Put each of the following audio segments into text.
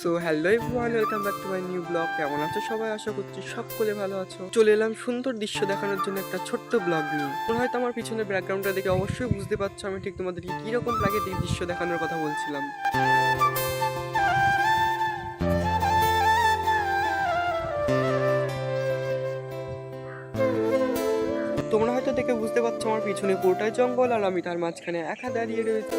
So hello everyone welcome back to my new blog কেমন আছো সবাই? আশা করছি সকলে ভালো আছো। চলে এলাম সুন্দর দৃশ্য দেখানোর জন্য একটা ছোট্ট ব্লগ নিয়ে। তোমরা হয়তো আমার পিছনে ব্যাকগ্রাউন্ডটা দেখে অবশ্যই বুঝতে পারছ আমি ঠিক তোমাদেরকে কীরকম প্রাকৃতিক দৃশ্য দেখানোর কথা বলছিলাম। তোমরা হয়তো দেখে বুঝতে পারছ আমার পিছনে পুরোটাই জঙ্গল আর আমি তার মাঝখানে একা দাঁড়িয়ে রয়েছি।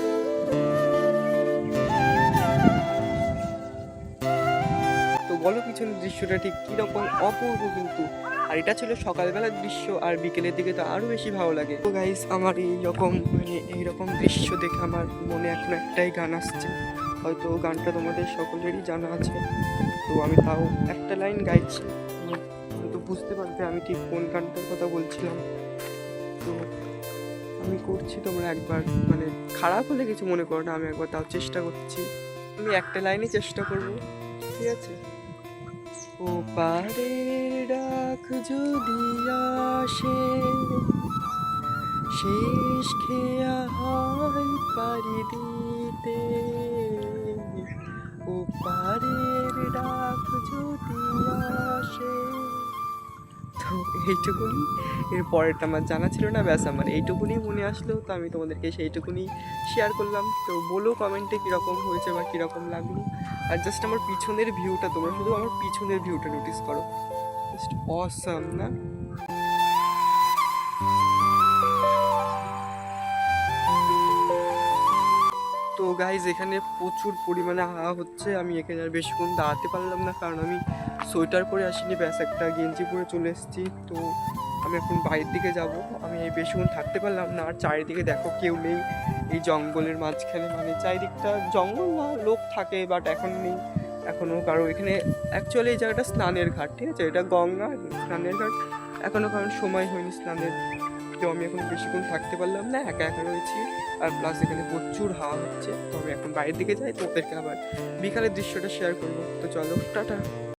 বলো পিছনের দৃশ্যটা ঠিক কীরকম অপূর্ব কিন্তু। আর এটা ছিল সকালবেলার দৃশ্য, আর বিকেলের দিকে তো আরও বেশি ভালো লাগে। তো গাইস আমার এই রকম মানে এইরকম দৃশ্য দেখে আমার মনে এখন একটাই গান আসছে। হয়তো গানটা তোমাদের সকলেরই জানা আছে। তো আমি তাও একটা লাইন গাইছি। তো বুঝতে পারবে আমি ঠিক কোন গানটার কথা বলছিলাম। তো আমি করছি, তোমরা একবার মানে খারাপ হলে কিছু মনে করো না, আমি একবার তাও চেষ্টা করছি। আমি একটা লাইনে চেষ্টা করব, ঠিক আছে? ও পারের ডাক যদি আসে, শেষ খেয়া হয় পারি দিতে। ও পারের ডাক যদি আসে এইটুকুনি। এর পরেরটা আমার জানা ছিল না, ব্যাস আমার এইটুকুনি মনে আসলো, তো আমি তোমাদেরকে সেইটুকুনি শেয়ার করলাম। তো বলো কমেন্টে কীরকম হয়েছে বা কীরকম লাগল। আর জাস্ট আমার পিছনের ভিউটা তোমরা শুধু আমার পিছনের ভিউটা নোটিস করো। জাস্ট অসাম না? তো গাইজ এখানে প্রচুর পরিমাণে হাওয়া হচ্ছে। আমি এখানে আর বেশিক্ষণ দাঁড়াতে পারলাম না, কারণ আমি সোয়েটার পরে আসিনি, ব্যাস একটা গেঞ্জি পরে চলে এসেছি। তো আমি এখন বাইরের দিকে যাব। আমি বেশিক্ষণ থাকতে পারলাম না, আর চারিদিকে দেখো কেউ নেই। এই জঙ্গলের মাঝখানে মানে চারিদিকটা জঙ্গল না, লোক থাকে বাট এখন নেই এখনও কারও এখানে অ্যাকচুয়ালি এই জায়গাটা স্নানের ঘাট, ঠিক আছে? এটা গঙ্গা, স্নানের ঘাট। এখনও কারণ সময় হয়নি স্নানের, তো আমি এখন বেশিক্ষণ থাকতে পারলাম না, একা একা রয়েছি, আর প্লাস এখানে প্রচুর হাওয়া হচ্ছে, তো আমি এখন বাইরের দিকে যাই তো ওদেরকে আবার বিকালের দৃশ্যটা শেয়ার করব, তো চলো, টাটা।